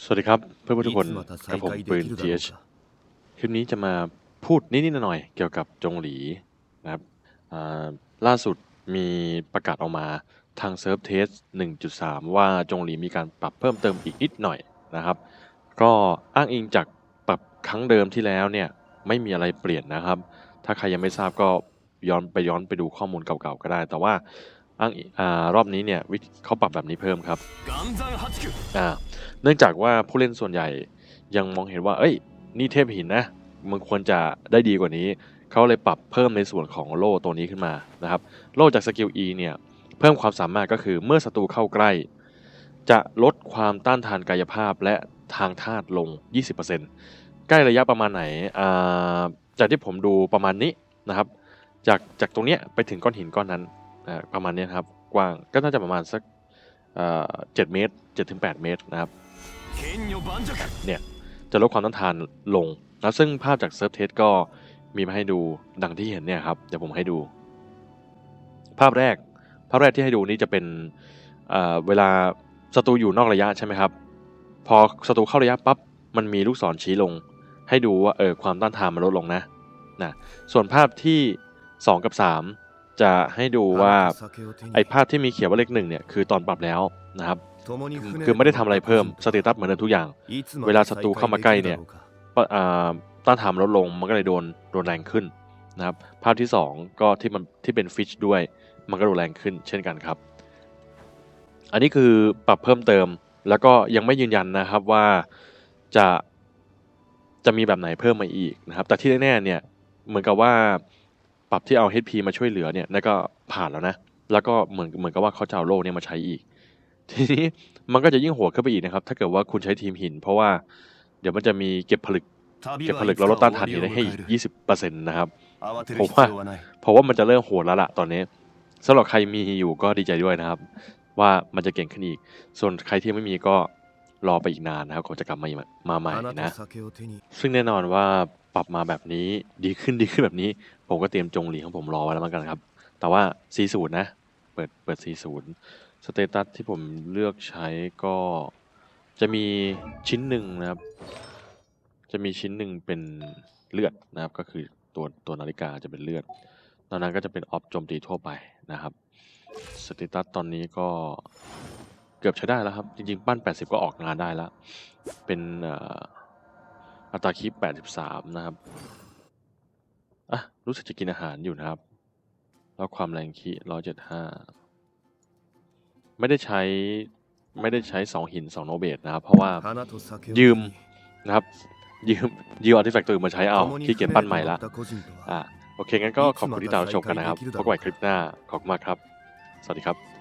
สวัสดีครับเพื่อนๆทุกคนกับผมปืน GH คลิปนี้จะมาพูดนิดๆหน่อยๆเกี่ยวกับจงหลีนะครับล่าสุดมีประกาศออกมาทางเซิร์ฟเทส 1.3 ว่าจงหลีมีการปรับเพิ่มเติมอีกนิดหน่อยนะครับ ก็อ้างอิงจากปรับครั้งเดิมที่แล้วเนี่ยไม่มีอะไรเปลี่ยนนะครับ ถ้าใครยังไม่ทราบก็ย้อนไปย้อนไปดูข้อมูลเก่าๆก็ได้ แต่ว่า อ้างรอบนี้เนี่ยเขาปรับแบบนี้เพิ่มครับเนื่องจากว่าผู้เล่นส่วนใหญ่ยังมองเห็นว่า เอ้ย นี่เทพหินนะ มันควรจะได้ดีกว่านี้ เขาเลยปรับเพิ่มในส่วนของโล่ตัวนี้ขึ้นมานะครับ โล่จากสกิล E เนี่ย เพิ่มความสามารถก็คือเมื่อศัตรูเข้าใกล้ จะลดความต้านทานกายภาพและทางธาตุลง 20%ใกล้ระยะประมาณไหน จากที่ผมดูประมาณนี้นะครับ จากจากตรงเนี้ยไปถึงก้อนหินก้อนนั้น ประมาณนี้ครับ กว้างก็น่าจะประมาณสักเจ็ดเมตรเจ็ดถึงแปดเมตรนะครับ เนี่ย จะลดความต้านทานลงแล้วซึ่งภาพจากเซิร์ฟเทสก็มีมาให้ดูดังที่เห็นเนี่ยครับ เดี๋ยวผมให้ดู ภาพแรก ภาพแรกที่ให้ดูนี้จะเป็นเเวลาศัตรูอยู่นอกระยะใช่ไหมครับ พอศัตรูเข้าระยะปับ๊บมันมีลูกศรชี้ลง ให้ดูว่าเออความต้านทานมันลดลงนะนะส่วนภาพที่ 2 กับ 3 จะให้ดูว่าไอภาพที่มีเขียนว่าเลขหนึ่งเนี่ยคือตอนปรับแล้วนะครับคือไม่ได้ทำอะไรเพิ่มสเตตัสเหมือนเดิมทุกอย่าง เวลาศัตรูเข้ามาใกล้เนี่ยปะอ่าต้านทานมันลดลงมันก็เลยโดนโดนแรงขึ้นนะครับภาพที่ 2 ก็ที่มันที่เป็นฟิชด้วย มันก็โดนแรงขึ้นเช่นกันครับ อันนี้คือปรับเพิ่มเติมแล้วก็ยังไม่ยืนยันนะครับว่าจะจะมีแบบไหนเพิ่มมาอีกนะครับ แต่ที่แน่ๆเนี่ยเหมือนกับว่า ปรับที่เอา HP มาช่วยเหลือเนี่ยนั่นก็ผ่านแล้วนะ แล้วก็เหมือนเหมือนกับว่าเขาจะเอาโล่เนี่ยมาใช้อีก ทีนี้มันก็จะยิ่งโหดขึ้นไปอีกนะครับ ถ้าเกิดว่าคุณใช้ทีมหิน เพราะว่าเดี๋ยวมันจะมีเก็บผลึกเก็บผลึกแล้วลดต้านทานหินได้ให้อีก20%นะครับผมว่าเพราะว่ามันจะเริ่มโหดแล้วล่ะตอนนี้สำหรับใครมีอยู่ก็ดีใจด้วยนะครับ ว่ามันจะเก่งขึ้นอีก ส่วนใครที่ไม่มีก็ รอไปอีกนานนะครับก่อนจะกลับมาอีกมาใหม่นะ ซึ่งแน่นอนว่าปรับมาแบบนี้ดีขึ้นดีขึ้นแบบนี้ ผมก็เตรียมจงหลีของผมรอไว้แล้วเหมือนกันครับ แต่ว่า 40 นะ เปิดเปิด 40 สเตตัสที่ผมเลือกใช้ก็จะมีชิ้นหนึ่งนะครับ จะมีชิ้นหนึ่งเป็นเลือดนะครับ ก็คือตัวตัวนาฬิกาจะเป็นเลือด ตอนนั้นก็จะเป็นออฟโจมตีทั่วไปนะครับ สเตตัสตอนนี้ก็ เกือบใช้ได้แล้วครับ จริง ๆ ปั้น 80 ก็ออกงานได้แล้ว เป็นอัตราคีป83 นะครับอะรู้สึกจะกินอาหารอยู่นะครับ แล้วความแรงคี175 ไม่ได้ใช้ไม่ได้ใช้ 2 หิน 2 โนเบตนะครับ เพราะว่ายืมนะครับ ยืมยืมอาร์ติแฟกต์ตัวอื่นมาใช้เอาขี้เกียจปั้นใหม่ละอะโอเคงั้นก็ขอบคุณที่ตามรับชมกันนะครับพบกันใหม่คลิปหน้าขอบคุณมากครับ สวัสดีครับ